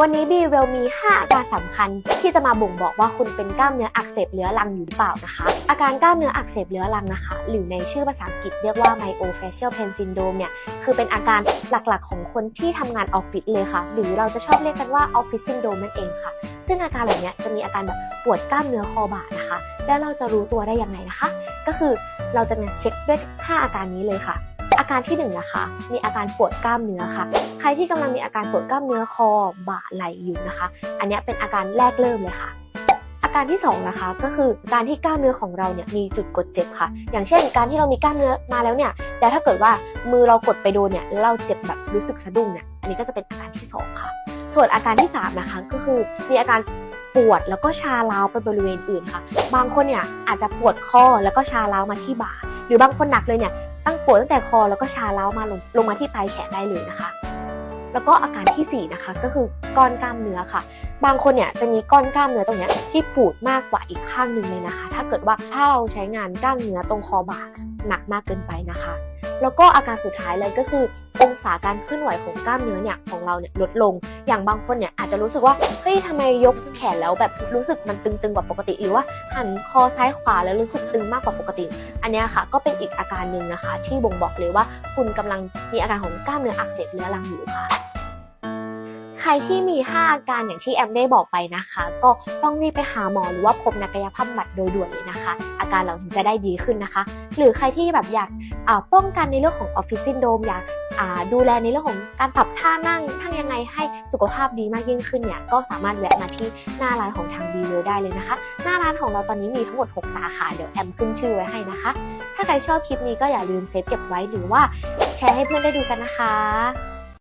วันนี้บีเวลมี 5 อาการสำคัญที่จะมาบ่งบอกว่าคุณเป็นกล้ามเนื้ออักเสบเรื้อรังอยู่หรือเปล่านะคะ อาการกล้ามเนื้ออักเสบเรื้อรังนะคะ หรือในชื่อภาษาอังกฤษเรียกว่า myofascial pain syndrome เนี่ย คือเป็นอาการหลักๆ ของคนที่ทำงานออฟฟิศเลยค่ะ หรือเราจะชอบเรียกกันว่าออฟฟิศซินโดมนั่นเองค่ะ ซึ่งอาการเหล่านี้จะมีอาการแบบปวดกล้ามเนื้อคอบ่านะคะ แล้วเราจะรู้ตัวได้ยังไงนะคะ ก็คือเราจะมาเช็คด้วย 5 อาการนี้เลยค่ะ อาการที่1นงนะคะ มีอาการปวดกล้ามเนื้อค่ะ ใครที่กำลังมีอาการปวดกล้ามเนื้อคอบ่าไหล่อยู่นะคะ อันนี้เป็นอาการแรกเริ่มเลยค่ะ อาการที่2นะคะก็คือการที่กล้ามเนื้อของเราเนี่ยมีจุดกดเจ็บค่ะ อย่างเช่น การที่เรามีกล้ามเนื้อมาแล้วเนี่ยแต่ถ้าเกิดว่ามือเรากดไปโดนเนี่ยเราเจ็บแบบรู้สึกสะดุ้งเนี่ยอันนี้ก็จะเป็นอาการที่ 2 ค่ะ ส่วนอาการที่ 3 นะคะก็คือมีอาการปวดแล้วก็ชาล้าวไปบริเวณอื่นค่ะ บางคนเนี่ยอาจจะปวดคอแล้วก็ชาล้าวมาที่บ่า หรือบางคนหนักเลยเนี่ย ตั้งปวดตั้งแต่คอแล้วก็ชาเล้ามาลงลงมาที่ปลายแขนได้เลยนะคะ แล้วก็อาการทีสี่4นะคะก็คือก้อนกล้ามเนื้อค่ะ บางคนเนี่ยจะมีก้อนกล้ามเนื้อตรงนี้ที่ปูดมากกว่าอีกข้างหนึ่งเลยนะคะ ถ้าเกิดว่าถ้าเราใช้งานกล้ามเนื้อตรงคอบ่า หนักมากเกินไปนะคะ แล้วก็อาการสุดท้ายเลยก็คือ องศาการเคลื่อนไหวของกล้ามเนื้อเนี่ยของเราเนี่ยลดลง อย่างบางคนเนี่ยอาจจะรู้สึกว่าเฮ้ยทำไมยกแขนแล้วแบบรู้สึกมันตึงๆกว่าปกติ หรือว่าหันคอซ้ายขวาแล้วรู้สึกตึงมากกว่าปกติ อันนี้ค่ะก็เป็นอีกอาการหนึ่งนะคะ ที่บ่งบอกเลยว่าคุณกำลังมีอาการของกล้ามเนื้ออักเสบเรื้อรังอยู่ค่ะ ใครที่มี 5 อาการอย่างที่แอมได้บอกไปนะคะ ก็ต้องรีบไปหาหมอหรือว่าพบนักกายภาพบำบัดโดยด่วนเลยนะคะ อาการเหล่านี้จะได้ดีขึ้นนะคะ หรือใครที่แบบอยากอ่าป้องกันในเรื่องของออฟฟิศซินโดมอยากอ่าดูแลในเรื่องของการปรับท่านั่งทั้งยังไงให้สุขภาพดีมากยิ่งขึ้นเนี่ยก็สามารถแวะมาที่หน้าร้านของทางดีเวลได้เลยนะคะ หน้าร้านของเราตอนนี้มีทั้งหมด 6 สาขาเดี๋ยวแอมขึ้นชื่อไว้ให้นะคะ ถ้าใครชอบคลิปนี้ก็อย่าลืมเซฟเก็บไว้หรือว่าแชร์ให้เพื่อนได้ดูกันนะคะ